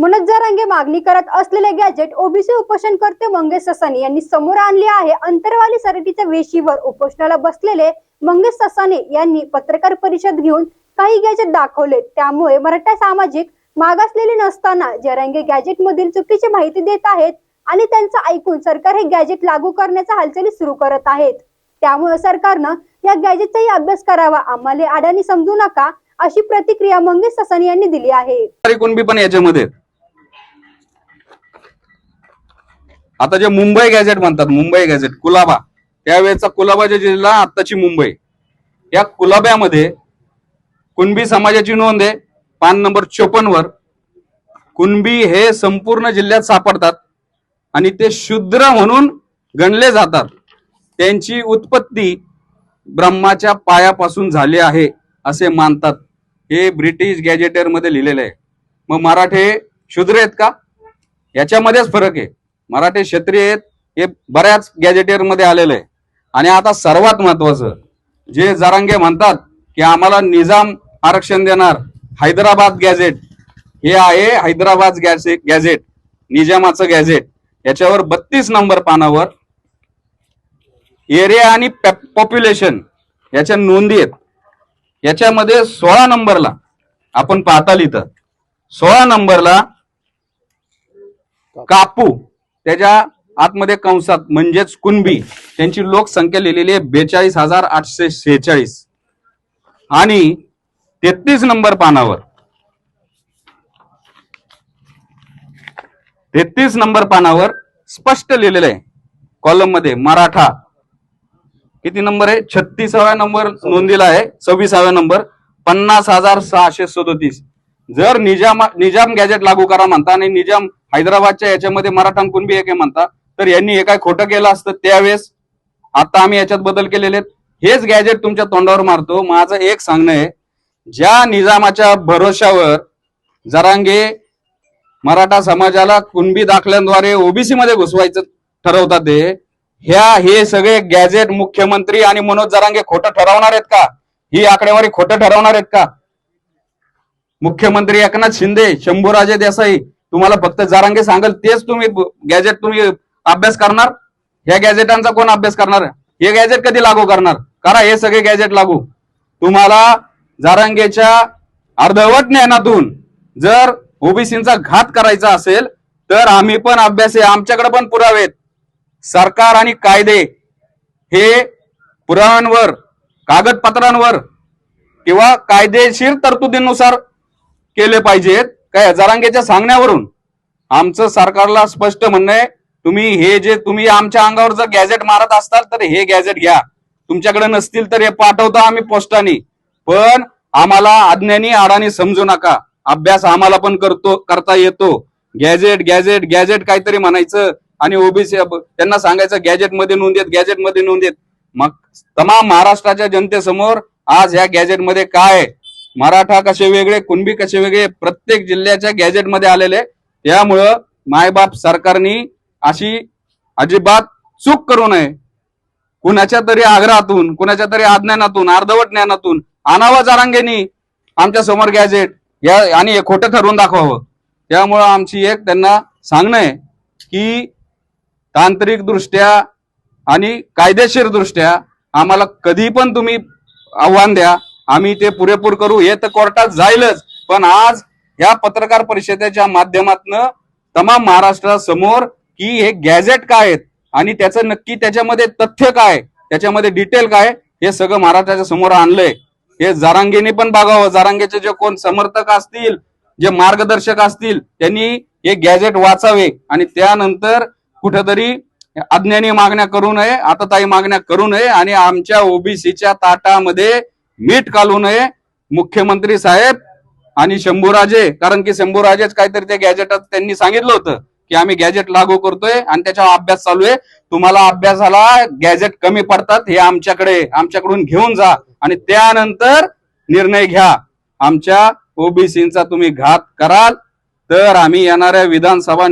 मनोज जरांगे मागणी करत असलेले गॅजेट ओबीसी उपोषणकर्ते मंगेश ससाने यांनी समोर आणले आहे. अंतरवाली सरटीच्या वेशीवर उपोषणाला बसलेले मंगेश ससाने यांनी पत्रकार परिषद घेऊन काही गॅजेट दाखवले. त्यामुळे मराठा सामाजिक मागासलेले नसताना जरांगे गॅजेट मधील चुकीची माहिती देत आहेत आणि त्यांचं ऐकून सरकार हे गॅजेट लागू करण्याचा हालचाली सुरू करत आहेत. त्यामुळे सरकारनं या गॅजेटचाही अभ्यास करावा. आम्हाला अडाणी समजू नका अशी प्रतिक्रिया मंगेश ससानी यांनी दिली आहे. पण याच्यामध्ये आहेत. आता जे मुंबई गॅझेट म्हणतात मुंबई गॅझेट कुलाबा. त्यावेळेचा कुलाबा जे जिल्हा आत्ताची मुंबई. या कुलाब्यामध्ये कुणबी समाजाची नोंद आहे पान नंबर चोपन्न वर कुणबी हे संपूर्ण जिल्ह्यात सापडतात आणि ते शूद्र म्हणून गणले जातात. त्यांची उत्पत्ती ब्रह्माच्या पायापासून झाली आहे असे मानतात. हे ब्रिटिश गॅजेटरमध्ये लिहिलेलं आहे. मग मराठे शूद्र आहेत का? याच्यामध्येच फरक आहे. मराठी क्षेत्रीय आहेत हे बऱ्याच गॅजेटेरमध्ये आलेलं आहे आणि आता सर्वात महत्वाचं जे जरांगे म्हणतात की आम्हाला निजाम आरक्षण देणार हैदराबाद गॅझेट. हे आहे हैदराबाद गॅझे गॅझेट निजामाचं गॅझेट. याच्यावर बत्तीस नंबर पानावर एरिया आणि पॉप्युलेशन याच्या नोंदी आहेत. याच्यामध्ये सोळा नंबरला आपण पाहताल इथं सोळा नंबरला कापू. त्याच्या आतमध्ये कंसात म्हणजेच कुणबी त्यांची लोकसंख्या लिहिलेली आहे बेचाळीस हजार आठशे शेहेचाळीस. आणि तेहतीस नंबर पानावर. तेहतीस नंबर पानावर स्पष्ट लिहिलेलं आहे. कॉलममध्ये मराठा. किती नंबर आहे? छत्तीसाव्या नंबर नोंदीला आहे. सव्वीसाव्या नंबर. पन्नास हजार सहाशे सदोतीस. जर निजाम निजाम गॅजेट लागू करा म्हणता आणि निजाम हैदराबादच्या याच्यामध्ये मराठा कुणबी एक म्हणता. तर यांनी हे काय खोटं केलं असतं त्यावेळेस? आता आम्ही याच्यात बदल केलेले हेच गॅजेट तुमच्या तोंडावर मारतो. माझं एक सांगणं आहे ज्या निजामाच्या भरोशावर जरांगे मराठा समाजाला कुणबी दाखल्यांद्वारे ओबीसी मध्ये घुसवायचं ठरवतात ते ह्या हे सगळे गॅजेट मुख्यमंत्री आणि मनोज जरांगे खोटं ठरवणार आहेत का? ही आकडेवारी खोटं ठरवणार आहेत का? मुख्यमंत्री एकनाथ शिंदे शंभूराजे देसाई तुम्हाला फक्त जारांगे सांगेल तेच तुम्ही गॅजेट तुम्ही अभ्यास करणार? ह्या गॅजेटांचा कोण अभ्यास करणार? हे गॅजेट कधी लागू करणार? करा हे सगळे गॅजेट लागू. तुम्हाला जारांगेच्या अर्धवट ज्ञानातून जर ओबीसीचा घात करायचा असेल तर आम्ही पण अभ्यास आहे आमच्याकडे पण पुरावे सरकार आणि कायदे हे पुराव्यांवर कागदपत्रांवर किंवा कायदेशीर तरतुदीनुसार केले पाहिजेत. काय जरांगेच्या सांगण्यावरून? आमचं सरकारला स्पष्ट म्हणणं आहे तुम्ही हे जे तुम्ही आमच्या अंगावर जर गॅजेट मारत असाल तर हे गॅजेट घ्या. तुमच्याकडे नसतील तर हे पाठवतो आम्ही पोस्टाने. पण आम्हाला अज्ञानी आडानी समजू नका. अभ्यास आम्हाला पण करतो करता येतो. गॅजेट गॅजेट गॅजेट काहीतरी म्हणायचं आणि ओबीसी त्यांना सांगायचं गॅजेटमध्ये नोंद येत गॅजेटमध्ये नोंद येत. मग तमाम महाराष्ट्राच्या जनतेसमोर आज ह्या गॅजेटमध्ये काय आहे? मराठा कसे वेगळे कुणबी कसे वेगळे प्रत्येक जिल्ह्याच्या गॅजेटमध्ये आलेले त्यामुळं मायबाप सरकारनी अशी अजिबात चूक करू नये. कुणाच्या तरी आग्रहातून कुणाच्या तरी अज्ञानातून अर्धवट ज्ञानातून आणावा जारांगेनी आमच्यासमोर गॅजेट या आणि हे खोटं ठरवून दाखवावं. त्यामुळं आमची एक त्यांना सांगणं आहे की तांत्रिक दृष्ट्या आणि कायदेशीर दृष्ट्या आम्हाला कधी पण तुम्ही आव्हान द्या. आम्ही ते पुरेपूर करू हे तर कोर्टात जाईलच. पण आज या पत्रकार परिषदेच्या माध्यमातनं तमाम महाराष्ट्रासमोर की हे गॅझेट काय आहेत आणि त्याचं नक्की त्याच्यामध्ये तथ्य काय त्याच्यामध्ये डिटेल काय हे सगळं महाराष्ट्राच्या समोर आणलंय. हे जारांगेने पण बघावं. जारांगेचे जे कोण समर्थक असतील जे मार्गदर्शक असतील त्यांनी हे गॅजेट वाचावे आणि त्यानंतर कुठेतरी अज्ञानी मागण्या करू नये आता ताई मागण्या करू नये आणि आमच्या ओबीसीच्या ताटामध्ये मीठ घालू नये. मुख्यमंत्री साहेब आणि शंभूराजे कारण की शंभूराजेच काहीतरी त्या गॅजेटात त्यांनी सांगितलं होतं की आम्ही गॅजेट लागू करतोय आणि त्याच्यावर अभ्यास चालू आहे. तुम्हाला अभ्यासाला गॅजेट कमी पडतात हे आमच्याकडे आमच्याकडून घेऊन जा आणि त्यानंतर निर्णय घ्या. आमच्या ओबीसीचा तुम्ही घात कराल. तर आम्ही येणाऱ्या विधानसभा